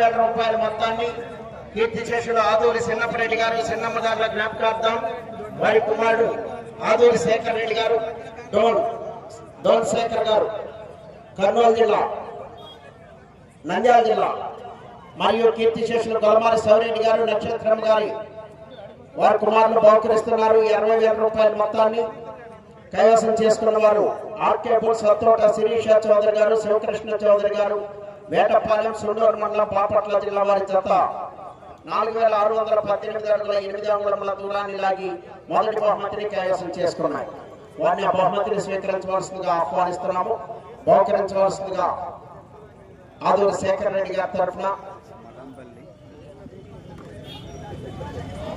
వేల రూపాయల మొత్తాన్ని కీర్తి శేషులు ఆదూరి చిన్నప్పరెడ్డి గారు చిన్నమ్మ గారుల జ్ఞాపకార్థం వారి కుమారుడు ఆదూరి శేఖర్ రెడ్డి గారు డోన్ డోన్ శేఖర్ గారు కర్నూలు జిల్లా నంద్యాల జిల్లా. మరియు కీర్తి శేషులు గొలమారి సౌరెడ్డి గారు నక్షత్రం గారి వారి కుమారులు బహుకరిస్తున్నారు. ఈ వేల రూపాయల మొత్తాన్ని కైవసం చేసుకున్న వారు ఆర్కేపూర్ సత్తోట శిరీష చౌదరి గారు శివకృష్ణ చౌదరి గారు వేటపాలెం సుండూరు మండలం బాపట్ల జిల్లా వారి జత నాలుగు వేల ఆరు వందల పద్దెనిమిది అడుగుల ఎనిమిది అంగుళముల దూరాన్ని లాగి మొదటి బహుమతిని కైవసం చేసుకున్నాయి. వారిని ఆ బహుమతిని స్వీకరించవలసిందిగా ఆహ్వానిస్తున్నాము. బహుకరించవలసిందిగా ఆదూరు శేఖర్ రెడ్డి గారి తరఫున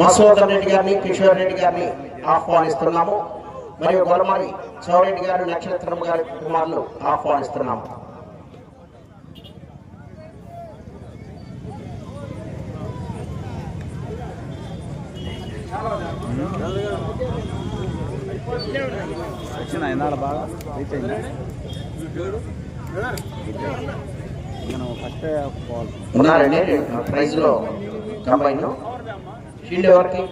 మసోదర్ రెడ్డి గారిని కిషోర్ రెడ్డి గారిని ఆహ్వానిస్తున్నాము. మరియు గొలమరి చౌరెడ్డి గారు నక్షత్రం గారి కుమారులు ఆహ్వానిస్తున్నాము. వచ్చిన అయినా బాగా? రీచ్ అయిందా? నేను ఫస్ట్ ఉన్నారండి ప్రైజ్లో కంబైన్ షీల్డ్ ఎవరికి?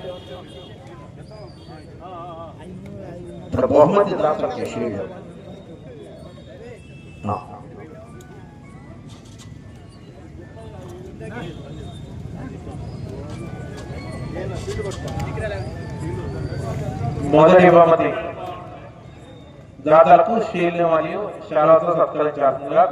బహుమతి దాతలకి షీల్డ్ మొదటి బహుమతి దాదాపు షీల్డ్ మరియు శాలతో సత్కరించాల్సిందిగా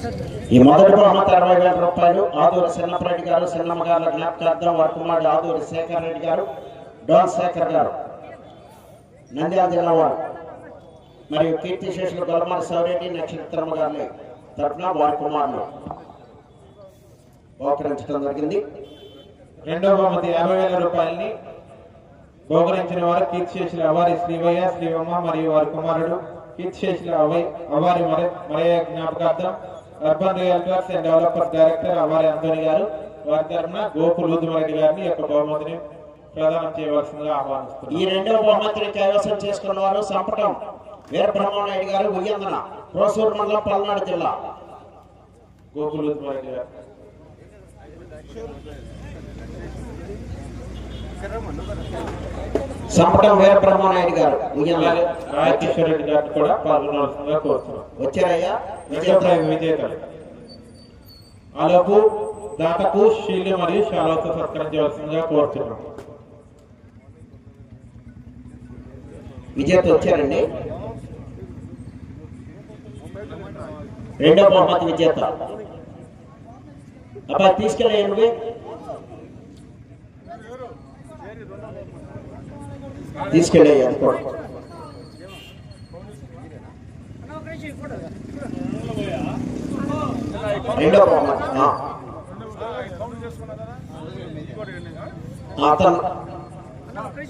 ఈ మొదటి బహుమతి అరవై వేల రూపాయలు ఆదూరి చిన్నప్పరెడ్డి గారు చిన్నమ్మ గారి జ్ఞాపకార్థం వారి కుమారుడు ఆదూరి శేఖర్ రెడ్డి గారు డోన్ శేఖర్ గారు. నంద్యాల జిల్లా వారు. మరియు కీర్తి శేషులు గొల్లమల సౌరెడ్డి నక్షత్రమ్మ గారి తరఫున వారి కుమారులు బహుకరించడం జరిగింది. రెండవ బహుమతి యాభై వేల రూపాయలని బహుకరించిన వారు కీర్తిశేషులు అవారి శ్రీవయ్య శ్రీవమ్మ మరియు వారి కుమారుడు కీర్తిశేషులు అవై అవారి మర మరయ జ్ఞాపకార్థం urban realtors and developers director Avari Antony గారు. వారి తరఫున గోపు లూదుమరెడ్డి గారిని యొక్క బహుమతిని ప్రదానం చేయవలసిందిగా ఈ ఆహ్వానిస్తున్నారు రెండవ బహుమతిని కైవసం చేసుకున్న వారు సంపటం. వీరబ్రహ్మనాయుడు గారు ఉయ్యందన ప్రోసూరు మండలం పల్నాడు జిల్లా. గోపు లూదుమరెడ్డి గారు. సంపటం వీరబ్రహ్మనాయుడు గారు. రాయకిషోర్ రెడ్డి గారిని కూడా పాల్గొనవలసిందిగా కోరుతున్నాం. వచ్చారయ్యా? విజయప్రాయ విజేతలు. అలకు దాతకు షీల్డ్ మరియు శాలతో సత్కరించవలసిందిగా కోరుతున్నాం. విజేత వచ్చారండి. రెండో బహుమతి విజేత. అబ్బాయి తీసుకెళ్ళి తీసుకెళ్ళి అనుకోండి రెండో. అతను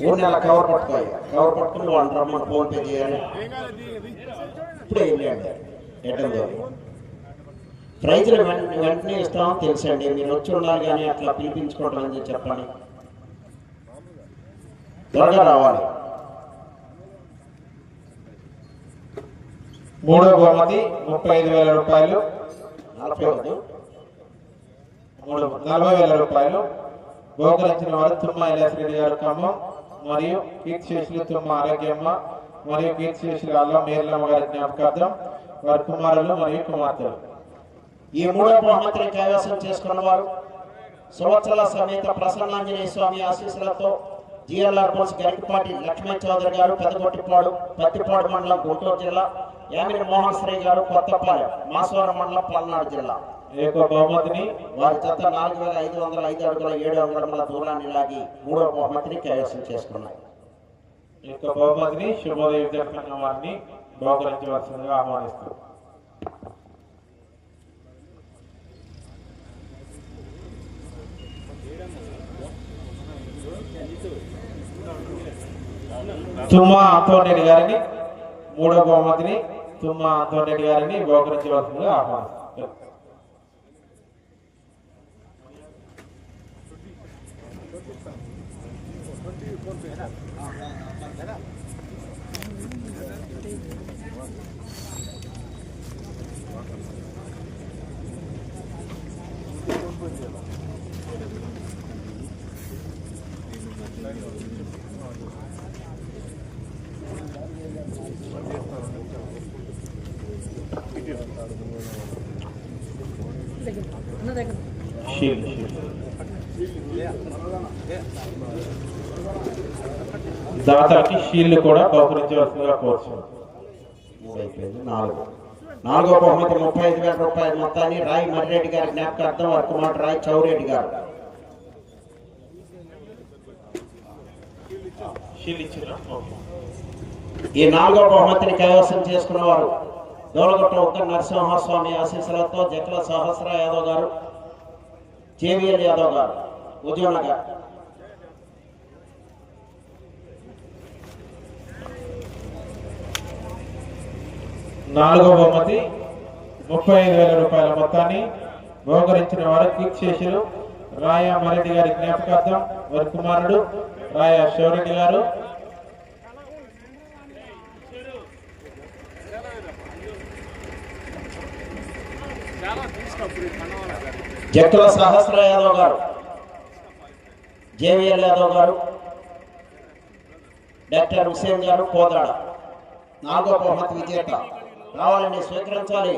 మూడు నెలల కవర్ పట్టుకోవాలి. కవర్ పట్టుకుని వాళ్ళు రమ్మని ఫోన్ పే చేయాలి. ఇప్పుడే వెళ్ళండి ద్వారా. ప్రైజ్లు వెంటనే వెంటనే ఇస్తామని తెలుసండి. మీరు వచ్చి ఉండాలి కానీ అట్లా పిలిపించుకోవడం అని చెప్పండి. త్వరగా రావాలి. మూడో బహుమతి ముప్పై ఐదు వేల రూపాయలు. నలభై మూడు నలభై వేల రూపాయలు. గోకరించిన వారు తుమ్మ రెడ్డి గారు ఖమ్మం మరియు కీర్తిశేషులు తుమ్మ ఆరోగ్యమ్మ మరియు కీర్తిశేషులు అల్లం మేర్లమ్మ గారి జ్ఞాపకార్థం వారి కుమారులు మరియు కుమార్తెలు. ఈ మూడో బహుమతిని కైవసం చేసుకున్న వారు సంవత్సరాల సమేత ప్రసన్నాంజనేయ స్వామి ఆశీస్సులతో జిఎల్ఆర్ బోస్ గరికపాటి లక్ష్మణ్ చౌదరి గారు పెదగొట్టిపాడు పత్తిపాడు మండలం గుంటూరు జిల్లా యామిని మోహన్ శ్రీ గారు కొత్తపాలెం మాసవరం మండలం పల్నాడు జిల్లా. ఈ యొక్క బహుమతిని వారి జత నాలుగు వేల ఐదు వందల ఐదు అడుగుల ఏడు అంగుళముల దూరాన్ని లాగి మూడో బహుమతిని కైవసం చేసుకున్నాయి. ఈ యొక్క బహుమతిని శుభోదయ విద్యార్థి వారిని బహుకరించవలసిందిగా ఆహ్వానిస్తారు తుమ్మా ఆంటోనేని గారిని మూడో బహుమతిని తుమ్మా అంతోరెడ్డి గారిని బహుకరించవలసిందిగా ఆహ్వానిస్తారు you. షీల్డ్ దాతలకి షీల్డ్ కూడా బహుకరించవలసిందిగా కోరుచున్నాం. నాలుగు. నాలుగో బహుమతి ముప్పై ఐదు వేల రూపాయల మొత్తాన్ని రాయ్ మర్రెడ్డి గారి జ్ఞాపకార్థం వారి రాయ్ చౌరెడ్డి గారు. ఈ నాలుగో బహుమతిని కైవసం చేసుకున్న వారు దోలగొట్ట ఉక్క నరసింహస్వామి ఆశీస్సులతో జట్ల సహస్ర యాదవ్ గారు జేవిఎల్ యాదవ్ గారు ఉద్యోగనగర్ నాలుగవ బహుమతి ముప్పై ఐదు వేల రూపాయల మొత్తాన్ని బహుకరించిన వారు కీర్తిశేషులు రాయ మరెడ్డి గారి జ్ఞాపకార్థం వారి కుమారుడు రాయ శివరెడ్డి గారు. జట్టుల సహస్ర యాదవ్ గారు జేవిఎల్ యాదవ్ గారు డాక్టర్ హుసేన్ గారు కోదాడ నాలుగో బహుమతి విజేత. రావాలని స్వీకరించాలి.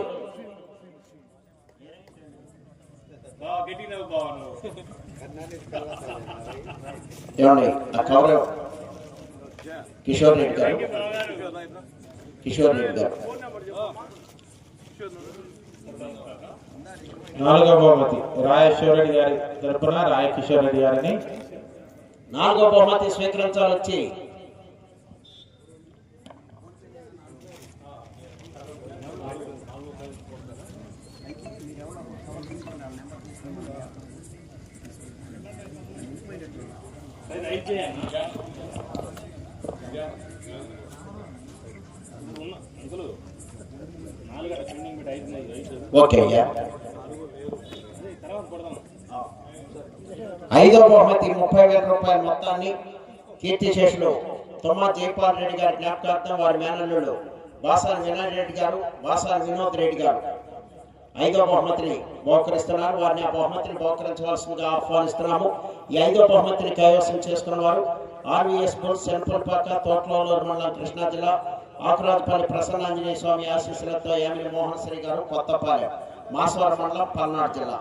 ఏమండి కిషోర్ రెడ్డి గారు. కిషోర్ రెడ్డి గారు. నాలుగో బహుమతి రాయ శివరెడ్డి గారి తరపున రాయ రెడ్డి గారిని. నాలుగో బహుమతి స్వీకరించాలి వచ్చి ఓకే అయ్యా ఐదో బహుమతి ముప్పై వేల రూపాయల మొత్తాన్ని కీర్తిశేషులు తుమ్మా జైపాల్ రెడ్డి గారి జ్ఞాపకార్థం వారి మేనల్లుడు బాసాల వినయ్ రెడ్డి గారు బాసాల వినోద్ రెడ్డి గారు. ఐదో బహుమతిని బహుకరిస్తున్నారు. వారిని ఆ బహుమతిని బహుకరించవలసిందిగా ఆహ్వానిస్తున్నాము. ఈ ఐదో బహుమతిని కైవసం చేసుకున్న వారు ఆర్వీఎస్ బోర్డ్ సెంట్రల్ పక్క తోటలూరు మండలం కృష్ణా జిల్లా ఆకురాజపల్లి ప్రసన్నాంజనేయ స్వామి ఆశీస్సులతో యామిని మోహన్ శ్రీ గారు కొత్తపాలెం మాసవరం మండలం పల్నాడు జిల్లా.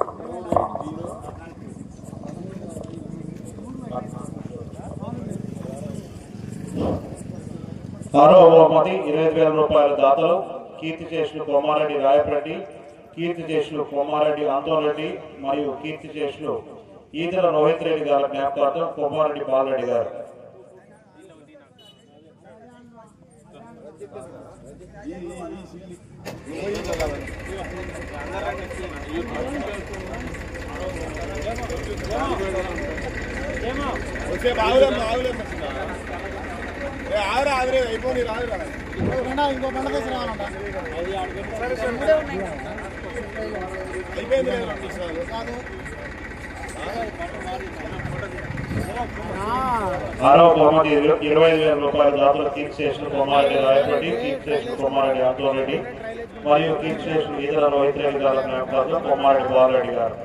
మరో బహుమతి ఇరవై వేల రూపాయల దాతలు కీర్తి చేసిన కోమారెడ్డి రాయపరెడ్డి కీర్తి చేసులు కోమారెడ్డి ఆంతోరెడ్డి మరియు కీర్తి చేసిన ఈతల రోహిత్ రెడ్డి గారి జ్ఞాపకార్థం కోమారెడ్డి బాలరెడ్డి గారు. వచ్చే బాగులేమ్మా బాగులేమ్మ ఏ ఆగురా ఆగురే అయిపోయి రాదురా ఇంకో పంట కేసు రావాలంట అయిపోయింది లేదు రెండు నిమిషాలు. కాదు. ఆరో బహుమతి ఇరవై ఐదు వేల రూపాయల దాతలు కీర్తి చేసులు కోమారెడ్డి రాయపరెడ్డి కీర్తి చేసులు కోమారెడ్డి ఆంతోరెడ్డి మరియు కీర్తి చేసులు ఈదల రోహిత్ రెడ్డి గారి జ్ఞాపకార్థం కోమారెడ్డి బాలరెడ్డి గారు.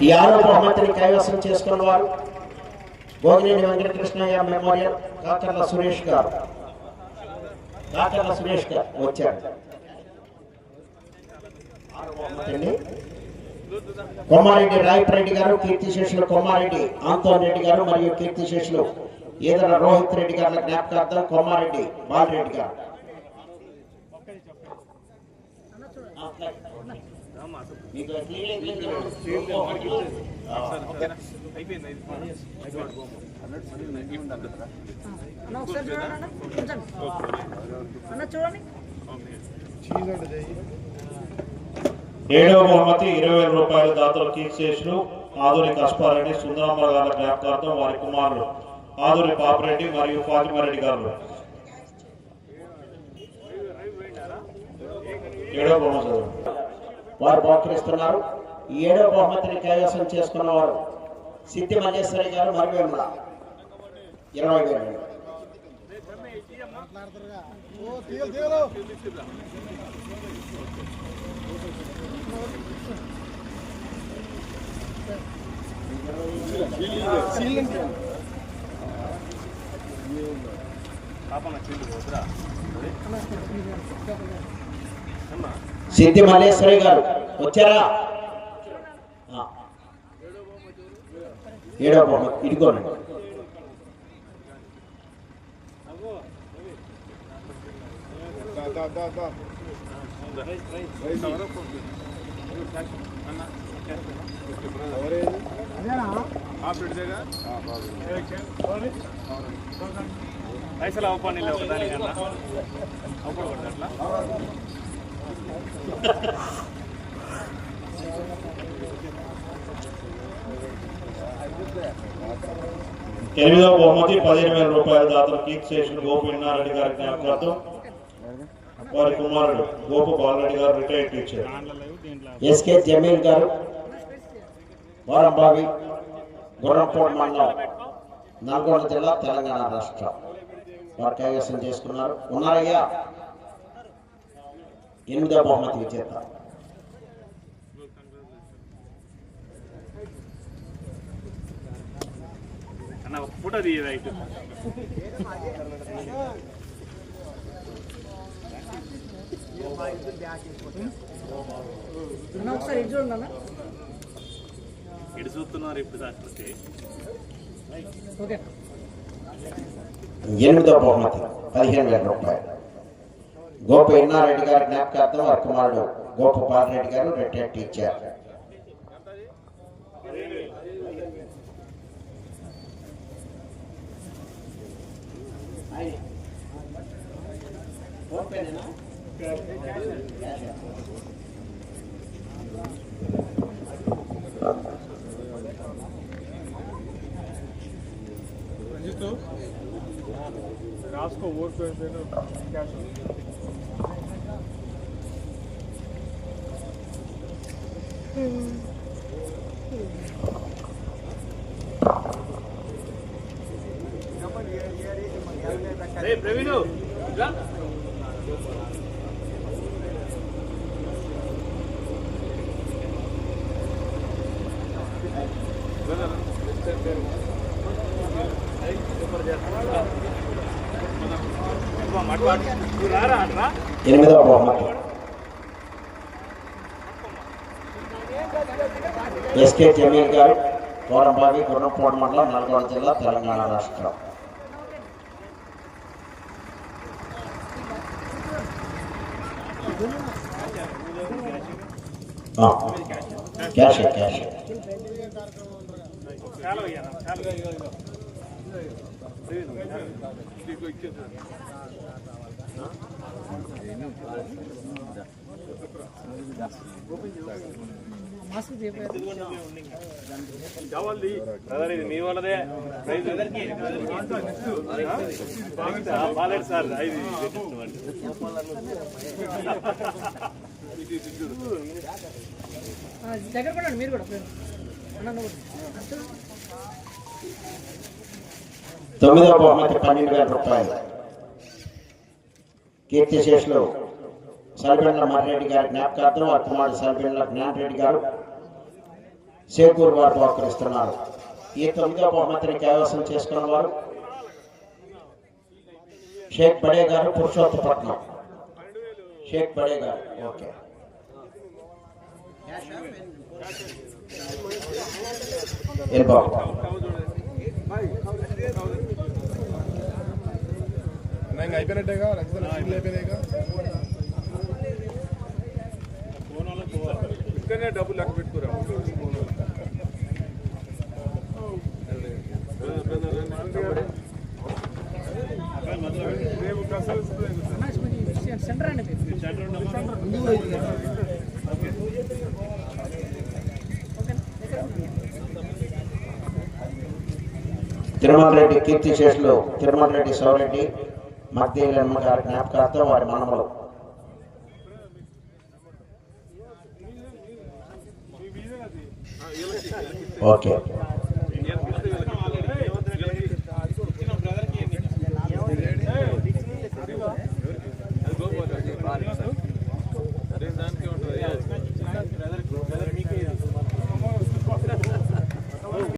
ఈ ఆరో బహుమతిని కైవసం చేసుకున్న వారు భోగినేని వెంకటకృష్ణయ్య మెమోరియల్ కాకర్ల సురేష్ గారు. కాకర్ల సురేష్ గారు వచ్చారు. ఆరో రాయట్ రెడ్డి రాయపరెడ్డి గారు కీర్తిశేషులు కొమ్మారెడ్డి ఆంతోన్ రెడ్డి గారు మరియు కీర్తిశేషులు ఈదర రోహిత్ రెడ్డి గారి జ్ఞాపకార్థం కొమ్మారెడ్డి బాలరెడ్డి గారు మీకు క్లీనింగ్ అన్న ఒకసారి చూడండి అన్న కొంచెం అన్న చూడండి ఏడవ బహుమతి ఇరవై వేల రూపాయల దాతలు కీర్తిశేషులు ఆదూరి కష్పారెడ్డి సుందరమ్మ గారి జ్ఞాపకార్థం వారి కుమారులు ఆదూరి పాపిరెడ్డి మరియు ఫాతిమారెడ్డి గారు. ఏడవ బహుమతి. వారు బహుకరిస్తున్నారు. ఏడో బహుమతిని కైవసం చేసుకున్న వారు సిద్ధి మల్లేశ్వరి గారు మరియు ఇరవై వేలు. ఓ చీలు తీగలు సిద్ధి మల్లేశ్వరి గారు. వచ్చారా? ఏడో బొమ్మ బహుమతి ఇదిగోండి. దా దా దా దా పైసలు అవ్వపని ఒకదానికన్నా. అవ్వకూడదు అట్లా. ఎనిమిదవ బహుమతి పదిహేను వేల రూపాయల దాతలు కీర్తిశేషులు గోపి రెడ్డి గారి జ్ఞాపకార్థం వారి కుమారుడు గోపు బాలరెడ్డి గారు రిటైర్డ్ టీచర్. ఎస్కే జమీల్ గారు వారంబావి గుర్రంపోడ్ మండలం నల్గొండ జిల్లా తెలంగాణ రాష్ట్రం. వారు కైవసం చేసుకున్నారు. ఉన్నారయ్యా ఎనిమిదో బహుమతి విజేత అన్న ఒక ఫోటో తీయ రైట్ అన్న ఒకసారి ఇది చూడండి అన్న. ఇటు చూస్తున్నారు ఇప్పుడు ఓకే. ఎనిమిదో బహుమతి పదిహేను వేల రూపాయలు. గోప ఇన్నారెడ్డి గారి జ్ఞాపకార్థం వారి కుమారుడు గోప బాలరెడ్డి గారు retired teacher Ask for more questions. Hmm. Hey, Pravino, jump. Brother, let's step there. Hey, super, yeah. ఎనిమిదవ బహుమతి ఎస్కే జమీర్ గారు కోరంబావి గుర్రంపోడు మండలం నల్గొండ జిల్లా తెలంగాణ రాష్ట్రం. ఆ, క్యాష్ క్యాష్. ఇది మీ వాళ్ళదే ప్రైజ్ బాలేదు సార్ ఐదు దగ్గర పడండి మీరు కూడా అన్న కూడా. తొమ్మిదవ బహుమతి పన్నెండు వేల రూపాయలు. కీర్తిశేషులు సల్బెండ్ల మర్రెడ్డి గారి జ్ఞాపకార్థం వారి కుమారుడు జ్ఞానరెడ్డి గారు చేకూరు వారు బహుకరిస్తున్నారు ఈ తొమ్మిదవ బహుమతిని కైవసం చేసుకున్న వారు షేక్ బడే గారు పురుషోత్తపట్నం షేక్ బడే గారు ఓకే. వెళ్ళిపోవాలి ఇంకా అయిపోయినట్టేగా రక్షణ అయిపోయినాయిగా? ఇక్కడనే డబ్బులు లెక్క పెట్టుకురా? సెంటర్ తిరుమల రెడ్డి కీర్తి శేషులు తిరుమల రెడ్డి సౌరెడ్డి మధ్యలమ్మ గారి జ్ఞాపకార్థం వారి మనమలు. ఓకే.